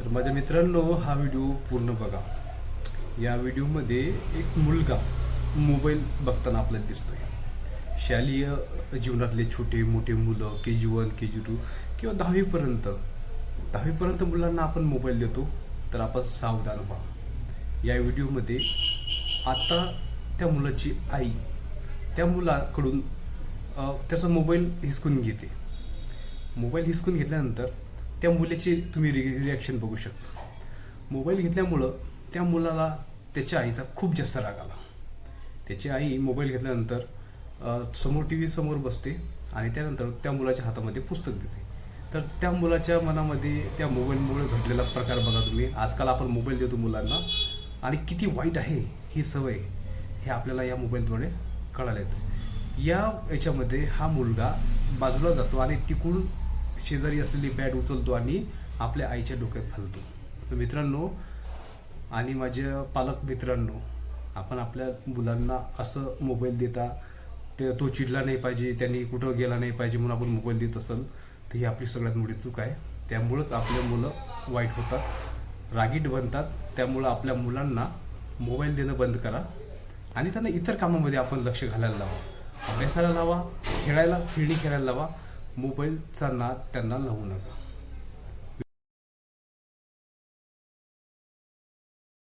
तर माझ्या मित्रांनो हा व्हिडिओ पूर्ण बघा. या व्हिडिओमध्ये एक मुलगा मोबाईल बघताना आपल्याला दिसतो आहे शालेय जीवनातले छोटे मोठे मुलं के जी वन के जी टू किंवा दहावीपर्यंत. दहावीपर्यंत मुलांना आपण मोबाईल देतो तर आपण सावधान व्हा. या व्हिडिओमध्ये आता त्या मुलाची आई त्या मुलाकडून त्याचा मोबाईल हिसकून घेते. मोबाईल हिसकून घेतल्यानंतर त्या मुलीची तुम्ही रि रिॲक्शन बघू शकता. मोबाईल घेतल्यामुळं त्या मुलाला त्याच्या आईचा खूप जास्त राग आला. त्याची आई मोबाईल घेतल्यानंतर समोर टी व्ही समोर बसते आणि त्यानंतर त्या मुलाच्या हातामध्ये पुस्तक देते. तर त्या मुलाच्या मनामध्ये त्या मोबाईलमुळे घडलेला प्रकार बघा तुम्ही. आजकाल आपण मोबाईल देतो मुलांना आणि किती वाईट आहे ही सवय हे आपल्याला या मोबाईलद्वारे कळायला येतं. या याच्यामध्ये हा मुलगा बाजूला जातो आणि तिकडून शेजारी असलेली बॅट उचलतो आणि आपल्या आईच्या डोक्यात घालतो. तर मित्रांनो आणि माझ्या पालक मित्रांनो आपण आपल्या मुलांना असं मोबाईल देता ते तो चिडला नाही पाहिजे त्यांनी कुठं गेला नाही पाहिजे म्हणून आपण मोबाईल देत असेल तर ही आपली सगळ्यात मोठी चूक आहे. त्यामुळंच आपले मुलं वाईट होतात रागीट बनतात त्यामुळं आपल्या मुलांना मोबाईल देणं बंद करा आणि त्यांना इतर कामामध्ये आपण लक्ष घालायला लावा. अभ्यासाला लावा खेळायला खेळणी खेळायला लावा. मोबाईलचा नाद त्यांना लावू नका.